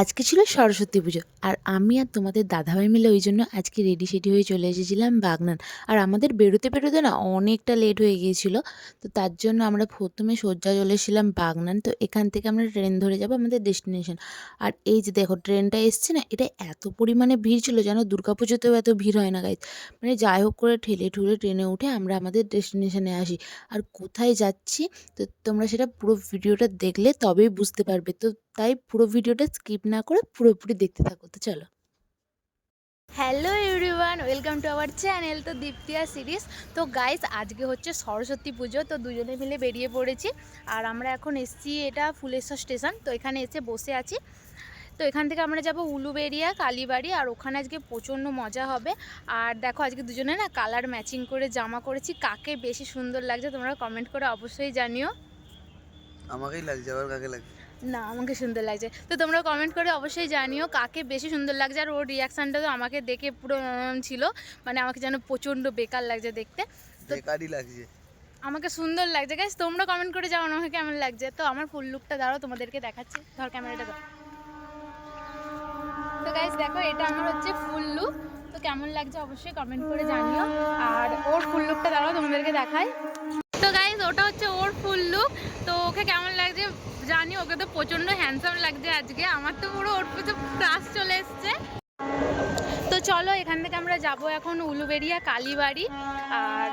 আজকে ছিল সরস্বতী পুজো। আর আমি আর তোমাদের দাদাভাই মিলে ওই জন্য আজকে রেডি সেডি হয়ে চলে এসেছিলাম বাগনান। আর আমাদের বেরোতে বেরোতে না অনেকটা লেট হয়ে গিয়েছিল। তো তার জন্য আমরা প্রথমে সজ্জা চলে এসেছিলাম বাগনান। তো এখান থেকে আমরা ট্রেন ধরে যাব আমাদের ডেস্টিনেশন আর এই যে দেখো ট্রেনটা এসছে না, এটা এত পরিমাণে ভিড় ছিল যেন দুর্গাপুজোতেও এত ভিড় হয় না গাইজ মানে যাই হোক করে ঠেলে ঠুলে ট্রেনে উঠে আমরা আমাদের ডেস্টিনেশনে আসি। আর কোথায় যাচ্ছি, তো তোমরা সেটা পুরো ভিডিওটা দেখলে তবেই বুঝতে পারবে। তো তাই পুরো ভিডিওটা স্কিপ না করে পুরোপুরি দেখতে থাকো তো চলো। Hello everyone welcome to our channel তো দীপ্তিয়া সিরিজ তো গাইস আজকে হচ্ছে সরস্বতী পুজো তো দুজনে মিলে বেরিয়ে পড়েছি। আর আমরা এখন এসছি এটা ফুলেশ্বর স্টেশন তো এখানে এসে বসে আছি। তো এখান থেকে আমরা যাব উলুবেড়িয়া কালীবাড়ি আর ওখানে আজকে প্রচণ্ড মজা হবে। আর দেখো আজকে দুজনে না কালার ম্যাচিং করে জামা করেছি। কাকে বেশি সুন্দর লাগছে তোমরা কমেন্ট করে অবশ্যই জানিও। আমাকেই লাগছে আবার কাকে লাগছে? না আমাকে সুন্দর লাগছে। তো তোমরা কমেন্ট করে অবশ্যই জানিও কাকে বেশি সুন্দর লাগছে। আর ওর রিয়াকশানটা তো আমাকে দেখে পুরো ছিল। মানে আমাকে যেন প্রচণ্ড বেকার লাগছে দেখতে। তো- বেকারই লাগছে। আমাকে সুন্দর লাগছে। গাইস তোমরা কমেন্ট করে যাও আমাকে কেমন লাগছে। তো আমার ফুল লুকটা দাঁড়াও তোমাদেরকে দেখাচ্ছি। ধর ক্যামেরাটা দাও তো গাইস দেখো এটা আমার হচ্ছে ফুল লুক তো কেমন লাগছে অবশ্যই কমেন্ট করে জানিও। আর ওর ফুল লুকটা দাঁড়াও তোমাদেরকে গাইস ওটা হচ্ছে ওর ফুল লুক তো ওকে কেমন লাগছে জানি, ওকে তো প্রচণ্ড হ্যান্ডসাম লাগছে আজকে। আমার তো পুরো ওর কিছু ক্লাস চলে এসছে। তো চলো এখান থেকে আমরা যাব এখন উলুবেড়িয়া কালীবাড়ি। আর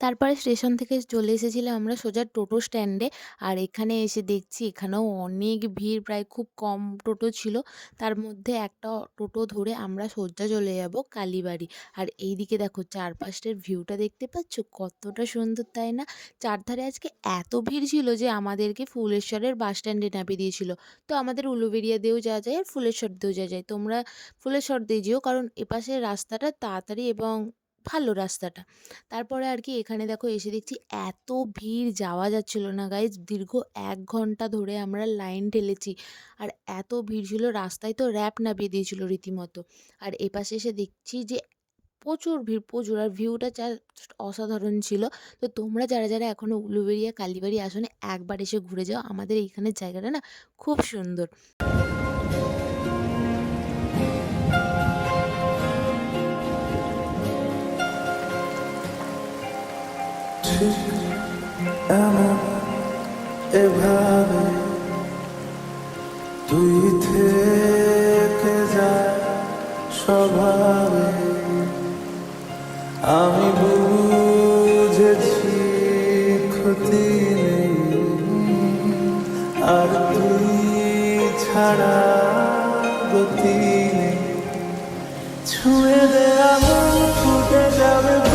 তারপরে স্টেশন থেকে চলে এসেছিলাম আমরা সোজা টোটো স্ট্যান্ডে। আর এখানে এসে দেখছি এখানেও অনেক ভিড়, প্রায় খুব কম টোটো ছিল। তার মধ্যে একটা টোটো ধরে আমরা সোজা চলে যাব কালীবাড়ি। আর এইদিকে দেখো চারপাশের ভিউটা দেখতে পাচ্ছ? কতটা সুন্দর, তাই না? চারধারে আজকে এত ভিড় ছিল যে আমাদেরকে ফুলেশ্বরের বাস স্ট্যান্ডে নামিয়ে দিয়েছিল। তো আমাদের উলুবেড়িয়া দিয়েও যাওয়া যায় আর ফুলেশ্বর দিয়েও যাওয়া যায়। তোমরা ফুলেশ্বর দিয়ে যেও, কারণ এপাশের রাস্তাটা তাড়াতাড়ি এবং ভালো রাস্তাটা। তারপরে আর কি এখানে দেখো এসে দেখছি এত ভিড়, যাওয়া যাচ্ছিল না গাইজ দীর্ঘ এক ঘণ্টা ধরে আমরা লাইন ঠেলেছি। আর এত ভিড় ছিল, রাস্তায় তো র্যাপ নামিয়ে দিয়েছিল রীতিমতো। আর এপাশে এসে দেখছি যে প্রচুর ভিড়, প্রচুর। আর ভিউটা জাস্ট অসাধারণ ছিল। তো তোমরা যারা যারা এখনও উলুবেড়িয়া, কালীবাড়ি আসনে, একবার এসে ঘুরে যাও। আমাদের এইখানের জায়গাটা না খুব সুন্দর। এমন এভাবে তুই থেকে যা আমি বুঝেছি ক্ষতি নেই। আর তুই ছাড়া গতি নেই। ছুঁয়ে দে আগুন ফুটে যাবে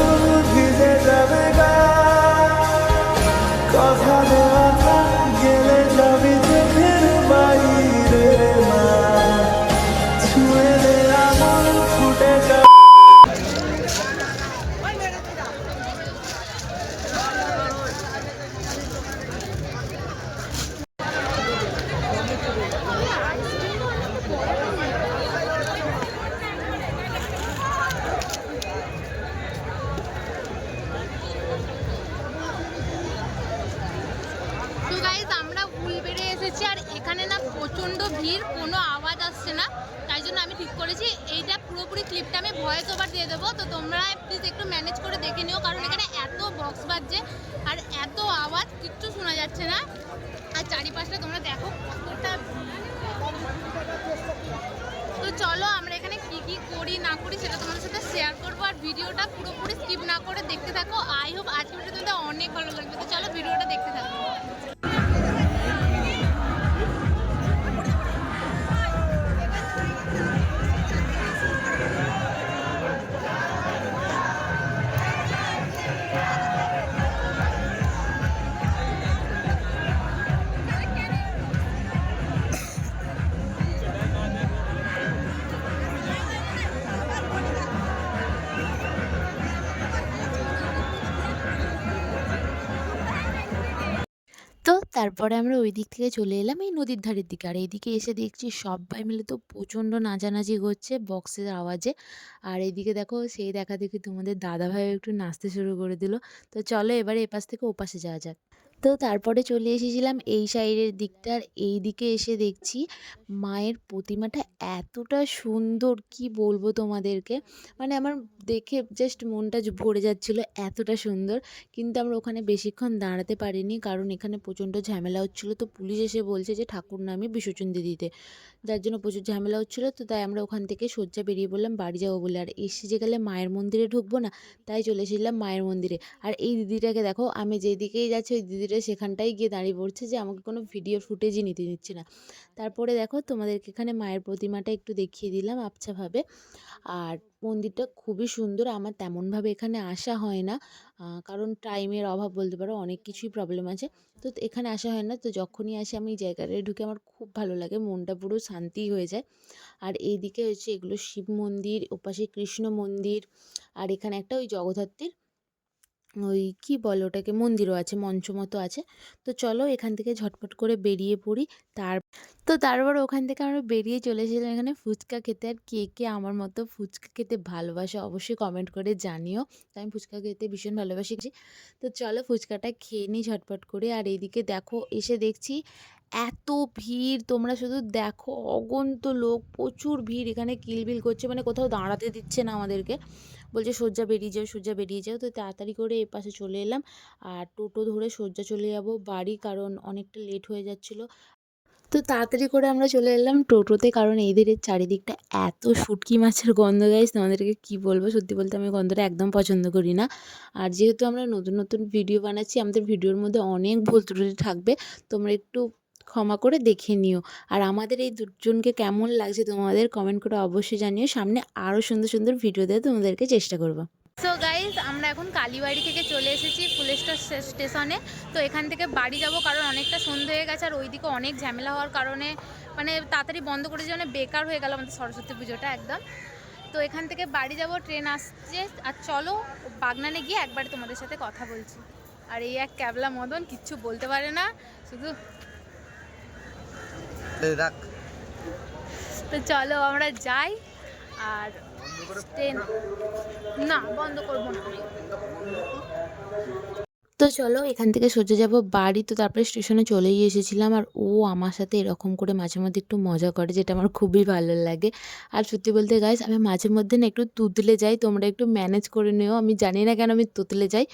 ঠিক করেছি। এইটা পুরোপুরি ক্লিপটা আমি ভয়েস ওভার দিয়ে দেবো। তো তোমরা প্লিজ একটু ম্যানেজ করে দেখে নিও, কারণ এখানে এত বক্স বাজছে আর এত আওয়াজ, কিচ্ছু শোনা যাচ্ছে না। আর চারিপাশটা তোমরা দেখো কতটা তো চলো আমরা এখানে কি কি করি, না করি সেটা তোমাদের সাথে শেয়ার করব। আর ভিডিওটা পুরোপুরি স্কিপ না করে দেখতে থাকো। আই হোপ আজকে ভিডিও তোমাদের অনেক ভালো লাগবে। তো চলো ভিডিওটা দেখতে থাকো। তারপরে আমরা ওই দিক থেকে চলে এলাম এই নদীর ধারের দিকে। আর এইদিকে এসে দেখছি সবাই মিলে তো প্রচণ্ড নাচানাচি করছে বক্সের আওয়াজে। আর এইদিকে দেখো সেই দেখা দেখি তোমাদের দাদাভাইও একটু নাচতে শুরু করে দিল। তো চলো এবারে এপাশ থেকে ওপাশে যাওয়া যাক। তো তারপরে চলে এসেছিলাম এই সাইডের দিকটার এই দিকে এসে দেখছি মায়ের প্রতিমাটা এতটা সুন্দর, কি বলব তোমাদেরকে? মানে আমার দেখে জাস্ট মনটা ভরে যাচ্ছিল এতটা সুন্দর। কিন্তু আমরা ওখানে বেশিক্ষণ দাঁড়াতে পারিনি কারণ এখানে প্রচণ্ড ঝামেলা হচ্ছিল। তো পুলিশ এসে বলছে যে, ঠাকুর নামে বিসর্জন দিয়ে দিতে। যার জন্য প্রচুর ঝামেলা হচ্ছিল, তো তাই আমরা ওখান থেকে সজ্জা বেরিয়ে পড়লাম, বাড়ি যাব বলে। আর এসে যে গেলে মায়ের মন্দিরে ঢুকবো না, তাই চলে এসেছিলাম মায়ের মন্দিরে। আর এই দিদিটাকে দেখো, আমি যেদিকেই যাচ্ছি ওই দিদিটা সেখানটাই গিয়ে দাঁড়িয়ে পড়ছে যে আমাকে কোনো ভিডিও ফুটেজই নিতে দিচ্ছে না। তারপরে দেখো, তোমাদেরকে এখানে মায়ের প্রতিমাটা একটু দেখিয়ে দিলাম আবছাভাবে। আর মন্দিরটা খুবই সুন্দর, আমার তেমনভাবে এখানে আসা হয় না। কারণ টাইমের অভাব বলতে পারো, অনেক কিছুই প্রবলেম আছে। তো এখানে আসা হয় না, তো যখনই আসি আমি এই জায়গাটায় ঢুকে আমার খুব ভালো লাগে, মনটা পুরো শান্তি হয়ে যায়। আর এইদিকে হচ্ছে এগুলো শিব মন্দির, ওপাশে কৃষ্ণ মন্দির, আর এখানে একটা ওই জগদ্ধাত্রীর ওই কি বলে ওটাকে, মন্দিরও আছে মঞ্চ মতো আছে। তো চলো এখান থেকে ঝটপট করে বেরিয়ে পড়ি। তার, তো তারপর ওখান থেকে আমরা বেরিয়ে চলে এসেছিলাম এখানে ফুচকা খেতে। আর কে কে আমার মতো ফুচকা খেতে ভালোবাসে অবশ্যই কমেন্ট করে জানিও। তো আমি ফুচকা খেতে ভীষণ ভালোবাসি। তো চলো ফুচকাটা খেয়ে নিই ঝটপট করে। আর এইদিকে দেখো, এসে দেখছি এত ভিড়, তোমরা শুধু দেখো, অগন্ত লোক, প্রচুর ভিড় এখানে কিলবিল করছে মানে কোথাও দাঁড়াতে দিচ্ছে না আমাদেরকে। বলছে সজ্জা বেরিয়ে যাও সজ্জা বেরিয়ে যাও। তো তাড়াতাড়ি করে এ পাশে চলে এলাম। আর টোটো ধরে সজ্জা চলে যাব বাড়ি, কারণ অনেকটা লেট হয়ে যাচ্ছিল। তো তাড়াতাড়ি করে আমরা চলে এলাম টোটোতে, কারণ এদের চারিদিকটা এত শুটকি মাছের গন্ধ গাইস তোমাদেরকে কি বলব? সত্যি বলতে আমি গন্ধটা একদম পছন্দ করি না। আর যেহেতু আমরা নতুন নতুন ভিডিও বানাচ্ছি, আমাদের ভিডিওর মধ্যে অনেক ভুল ত্রুটি থাকবে, তোমরা একটু ক্ষমা করে দেখে নিও। আর আমাদের এই দুজনকে কেমন লাগছে তোমাদের কমেন্ট করে অবশ্যই জানিও। সামনে আরও সুন্দর সুন্দর ভিডিও দেওয়া তোমাদেরকে চেষ্টা করব। সো গাইজ আমরা এখন কালীবাড়ি থেকে চলে এসেছি ফুলেস্টোর স্টেশনে। তো এখান থেকে বাড়ি যাব কারণ অনেকটা সন্ধে হয়ে গেছে। আর ওইদিকে অনেক ঝামেলা হওয়ার কারণে মানে তাড়াতাড়ি বন্ধ করে মানে বেকার হয়ে গেল আমাদের সরস্বতী পুজোটা একদম। তো এখান থেকে বাড়ি যাব, ট্রেন আসছে। আর চলো বাগনানে গিয়ে একবার তোমাদের সাথে কথা বলছি। আর এই এক ক্যাবলা মদন কিচ্ছু বলতে পারে না। শুধু রাখ তো চলো আমরা যাই আর না বন্ধ করব না। তো চলো এখান থেকে সোজা যাব বাড়ি। তো তারপরে স্টেশনে চলেই এসেছিলাম আর ও আমার সাথে এরকম করে মাঝে মধ্যে একটু মজা করে যেটা আমার খুবই ভালো লাগে। আর সত্যি বলতে গাইস আমি মাঝে মধ্যে না একটু তুতলে যাই তোমরা একটু ম্যানেজ করে নিও। আমি জানি না কেন আমি তুতলে যাই।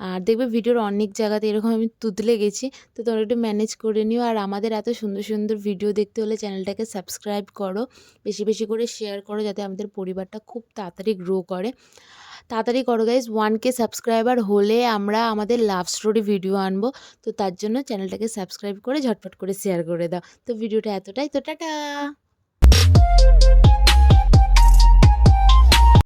আর দেখবে ভিডিওর অনেক জায়গাতে এরকম আমি তুতলে গেছি, তো তোমরা একটু ম্যানেজ করে নিও। আর আমাদের এত সুন্দর সুন্দর ভিডিও দেখতে হলে চ্যানেলটাকে সাবস্ক্রাইব করো। বেশি বেশি করে শেয়ার করো যাতে আমাদের পরিবারটা খুব তাড়াতাড়ি গ্রো করে। তাড়াতাড়ি করো গাইজ ওয়ান কে সাবস্ক্রাইবার হলে আমরা আমাদের লাভ স্টোরি ভিডিও আনব। তো তার জন্য চ্যানেলটাকে সাবস্ক্রাইব করে ঝটপট করে শেয়ার করে দাও। তো ভিডিওটা এতটাই, তো টাটা!